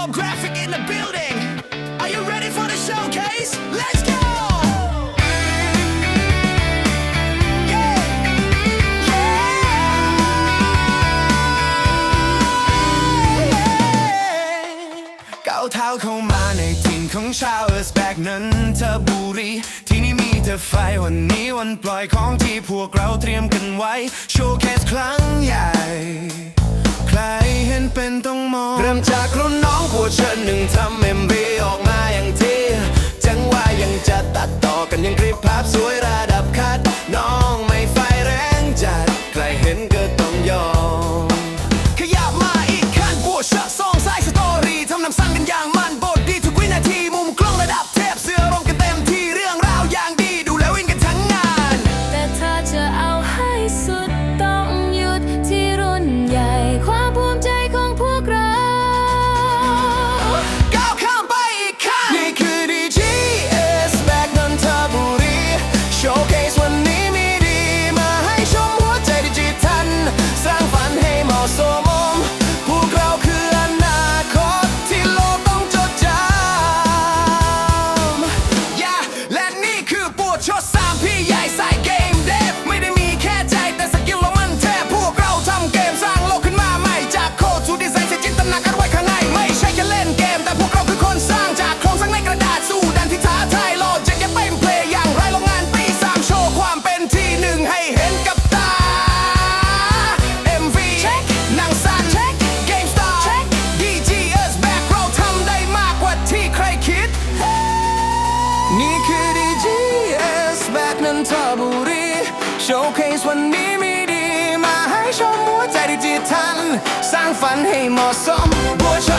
dope graphic in the building. Are you ready for the showcase? Let's go! ก้าเท้าเข้ามาในถิ่นของชาวเอสแบกนันเธอบุรี ที่นี่มีแต่ไฟวันนี้วันปล่อยของที่พวกเราเตรียมกันไว้ โชว์แคสครั้งใหญ่ ใคร เป็นต้องมอง เริ่มจากรุ่นน้องหัวเชิญหนึ่งทำเอ็มวีออกมา ทบุรีโชว์เคสวันนี้มีดี มาให้ชมหัวใจดิจิทัล สร้างฝันให้เหมาะสมบัวช